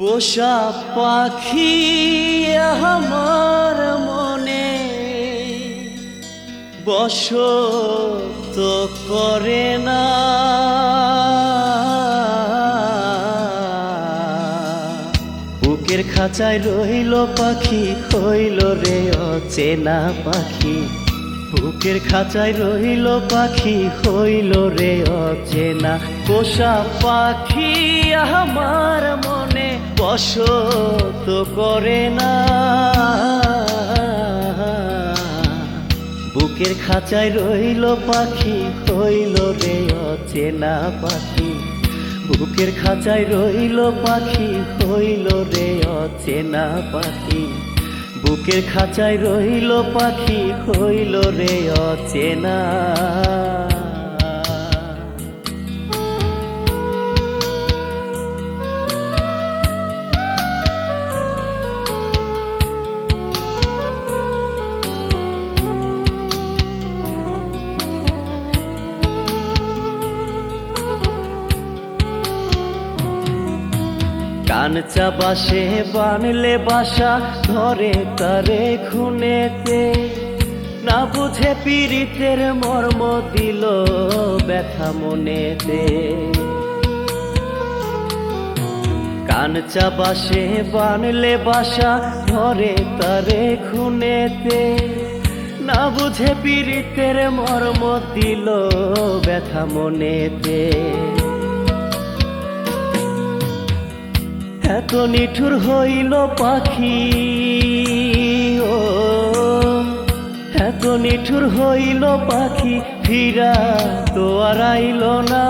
পোষা পাখি আমার মনে বসত করে না। বুকের খাঁচায় রইল পাখি, হইল রে অচেনা পাখি। বুকের খাঁচায় রইল পাখি, হইল রে অচেনা। পোষা পাখি আমার মনে বসত করে না। বুকের খাঁচায় রইল পাখি, হইল রে অচেনা পাখি। বুকের খাঁচায় রইল পাখি, হইল রে অচেনা পাখি। বুকের খাঁচায় রইল পাখি হইল রে অচেনা। কানচা বাসে বানলে বাসা ধরে তারে খুনেতে। না বুঝে পীড়িতের মর্ম দিল ব্যথা মনেতে। কানচা বাসে বানলে বাসা ধরে তারে খুনেতে। না বুঝে পীড়িতের মর্ম দিল ব্যথা মনেতে। এত নিঠুর হইল পাখি, ও। এত নিঠুর হইল পাখি ফিরা তো আর আইল না।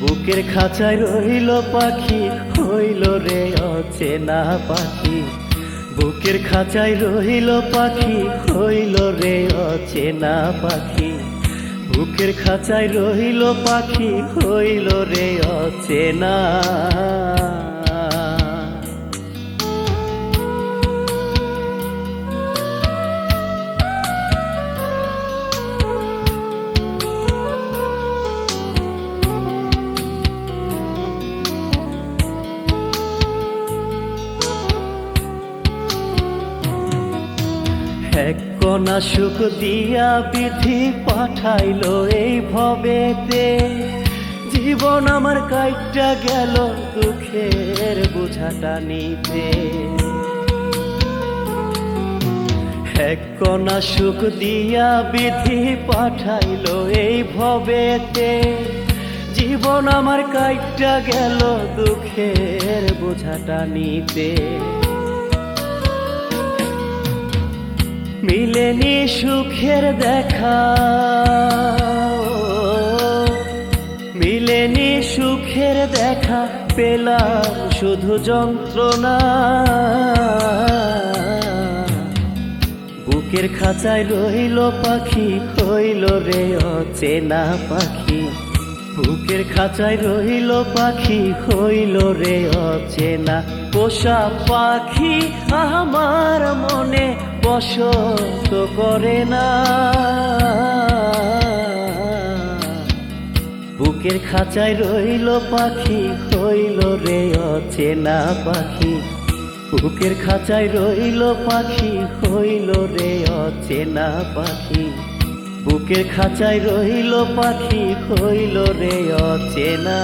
বুকের খাঁচায় রইল পাখি, হইল রে অচেনা পাখি। বুকের খাঁচায় রইল পাখি, হইল রে অচেনা পাখি। বুকের খাঁচায় রহিল পাখি হইল রে অচেনা। এক কণা সুখ দিয়া বিধি পাঠাইল এই ভবেতে। জীবন আমার কাইটা গেল দুঃখের বোঝাটা নিতে। এক কণা সুখ দিয়া বিধি পাঠাইল এই ভবেতে। জীবন আমার কাইটা গেল দুঃখের বোঝাটা নিতে। মিলেনি সুখের দেখা। মিলেনি সুখের দেখা, পেলাম শুধু যন্ত্রণা। বুকের খাঁচায় রইল পাখি, হইল রে অচেনা পাখি। বুকের খাঁচায় রইল পাখি, হইল রে অচেনা পোষা পাখি। আমার মনে বসত করে না। বুকের খাঁচায় রইল পাখি, হইল রে অচেনা পাখি। বুকের খাঁচায় রইল পাখি, হইল রে অচেনা পাখি। বুকের খাঁচায় রইল পাখি হইল রে অচেনা।